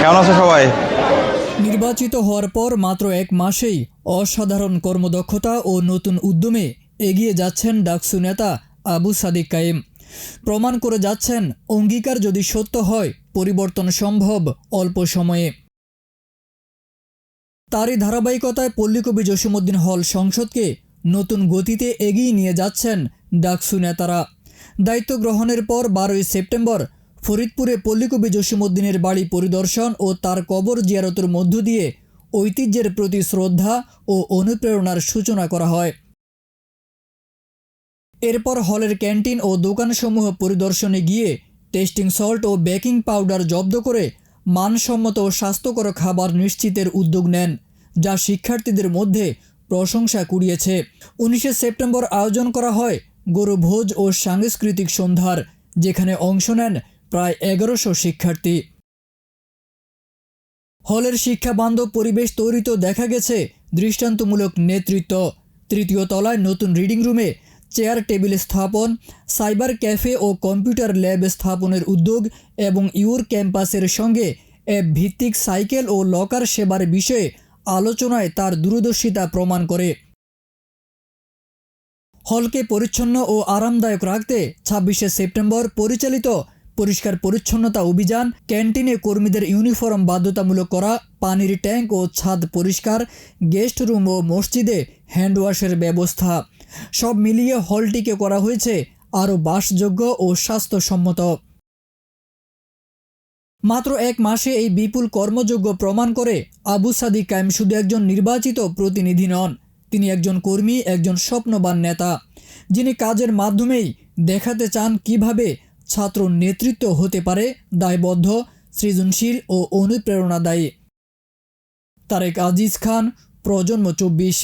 কেমন আছো সবাই? নির্বাচিত হওয়ার পর মাত্র এক মাসেই অসাধারণ কর্মদক্ষতা ও নতুন উদ্যমে এগিয়ে যাচ্ছেন ডাকসু নেতা আবু সাদিক কায়েম। প্রমাণ করে যাচ্ছেন, অঙ্গীকার যদি সত্য হয়, পরিবর্তন সম্ভব অল্প সময়ে। তারই ধারাবাহিকতায় পল্লীকবি জসিমুদ্দিন হল সংসদকে নতুন গতিতে এগিয়ে নিয়ে যাচ্ছেন ডাকসু নেতারা। দায়িত্ব গ্রহণের পর বারোই সেপ্টেম্বর ফরিদপুরে পল্লীকবি জসিমুদ্দিনের বাড়ি পরিদর্শন ও তার কবর জিয়ারতের মধ্য দিয়ে ঐতিহ্যের প্রতি শ্রদ্ধা ও অনুপ্রেরণার সূচনা করা হয়। এরপর হলের ক্যান্টিন ও দোকানসমূহ পরিদর্শনে গিয়ে টেস্টিং সল্ট ও বেকিং পাউডার জব্দ করে মানসম্মত ও স্বাস্থ্যকর খাবার নিশ্চিতের উদ্যোগ নেন, যা শিক্ষার্থীদের মধ্যে প্রশংসা কুড়িয়েছে। উনিশে সেপ্টেম্বর আয়োজন করা হয় গরুভোজ ও সাংস্কৃতিক সন্ধ্যার, যেখানে অংশ নেন প্রায় এগারোশো শিক্ষার্থী। হলের শিক্ষাবান্ধব পরিবেশ তৈরিতেও দেখা গেছে, দৃষ্টান্তমূলক নেতৃত্ব। তৃতীয় তলায় নতুন রিডিং রুমে চেয়ার, টেবিল স্থাপন, সাইবার ক্যাফে ও কম্পিউটার ল্যাব স্থাপনের উদ্যোগ এবং ইউর ক্যাম্পাসের সঙ্গে অ্যাপ ভিত্তিক সাইকেল ও লকার সেবার বিষয়ে আলোচনায় তার দূরদর্শিতা প্রমাণ করে। হলকে পরিচ্ছন্ন ও আরামদায়ক রাখতে ছাব্বিশে সেপ্টেম্বর পরিচালিত পরিষ্কার পরিচ্ছন্নতা অভিযান, ক্যান্টিনে কর্মীদের ইউনিফর্ম বাধ্যতামূলক করা, পানির ট্যাঙ্ক ও ছাদ পরিষ্কার, গেস্ট রুম ও মসজিদে হ্যান্ড ওয়াশের ব্যবস্থা। সব মিলিয়ে হলটিকে করা হয়েছে আরও বাসযোগ্য ও স্বাস্থ্যসম্মত। মাত্র এক মাসে এই বিপুল কর্মযোগ্য প্রমাণ করে আবু সাদি কায়েম শুধু একজন নির্বাচিত প্রতিনিধি নন, তিনি একজন কর্মী, একজন স্বপ্নবান নেতা, যিনি কাজের মাধ্যমেই দেখাতে চান কীভাবে ছাত্র নেতৃত্ব হতে পারে দায়বদ্ধ সৃজনশীল ও অনুপ্রেরণাদায়ী। তারেক আজিজ খান প্রজন্ম চব্বিশ।